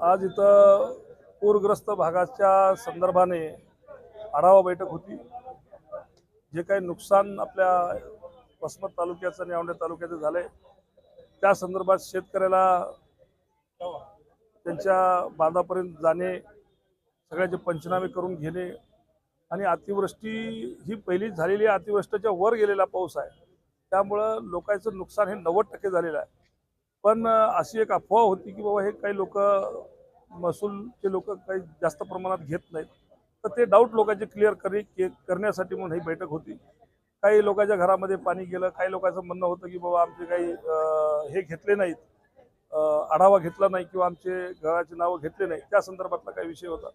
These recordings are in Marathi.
आज इथं पूरग्रस्त भागाच्या संदर्भाने आढावा बैठक होती. जे काही नुकसान आपल्या वसमत तालुक्याचं आणि औंढा तालुक्याचं झालंय त्या संदर्भात शेतकऱ्याला त्यांच्या बांधापर्यंत जाणे सगळ्याचे पंचनामे करून घेणे आणि अतिवृष्टी ही पहिली झालेली अतिवृष्टीच्या वर गेलेला पाऊस आहे. त्यामुळं लोकांचं नुकसान हे नव्वद टक्के झालेलं आहे. पण अशी एक अफवा होती की बाबा हे काही लोक महसूलचे लोक काही जास्त प्रमाणात घेत नाहीत. तर ते डाऊट लोकांचे क्लिअर करी के- करण्यासाठी म्हणून ही बैठक होती. काही लोकांच्या घरामध्ये पाणी गेलं काही लोकांचं म्हणणं होतं की बाबा आमचे काही हे घेतले नाहीत. आढावा घेतला नाही किंवा आमचे घराचे नावं घेतले नाही. त्या संदर्भातला काही विषय होता.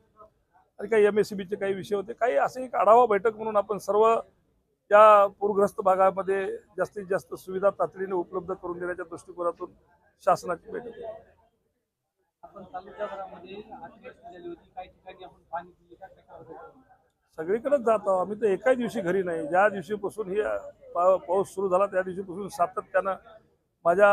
आणि काही एम एस सी बीचे काही विषय होते. काही असे एक आढावा बैठक म्हणून आपण सर्व त्या पूरग्रस्त भागामध्ये जास्तीत जास्त सुविधा तातडीने उपलब्ध करून देण्याच्या दृष्टिकोनातून शासनाची बैठक? सगळीकडेच जात आहोत. आम्ही तर एकाच दिवशी घरी नाही. ज्या दिवशीपासून ही पाऊस सुरू झाला त्या दिवशीपासून सातत्यानं माझ्या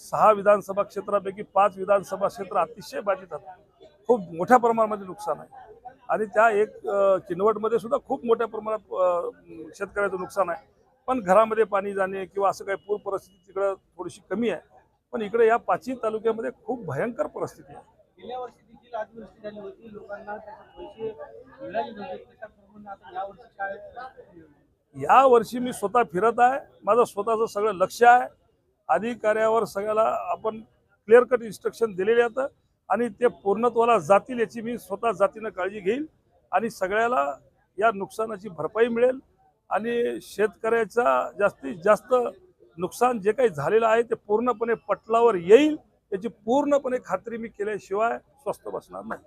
सहा विधानसभा क्षेत्रापैकी पाच विधानसभा क्षेत्र अतिशय बाधित आहेत. खूप मोठ्या प्रमाणामध्ये नुकसान आहे. आणि त्या एक किनवटमध्ये सुद्धा खूप मोठ्या प्रमाणात शेतकऱ्याचं नुकसान आहे. पण घरामध्ये पाणी जाणे किंवा असं काही पूर परिस्थिती तिकडं थोडीशी कमी आहे. पण इकडे या पाचही तालुक्यामध्ये खूप भयंकर परिस्थिती आहे. गेल्या वर्षी देखील अतिवृष्टी झाली होती. लोकांना त्याचे पैसे मिळाले नव्हते. त्याच्या प्रमाणे आता यावर्षी काय परिस्थिती आहे? या वर्षी मी स्वतः फिरत आहे. माझं स्वतःचं सगळं लक्ष आहे. अधिकाऱ्यावर सगळ्याला आपण क्लिअर कट इन्स्ट्रक्शन दिलेले आहेत. आणि ते पूर्णत्वाला जातील याची मी स्वतः जातीनं काळजी घेईल. आणि सगळ्याला या नुकसानाची भरपाई मिळेल. आणि शेतकऱ्याचा जास्तीत जास्त नुकसान जे काही झालेलं आहे ते पूर्णपणे पटलावर येईल. याची पूर्णपणे खात्री मी केल्याशिवाय स्वस्त बसणार नाही.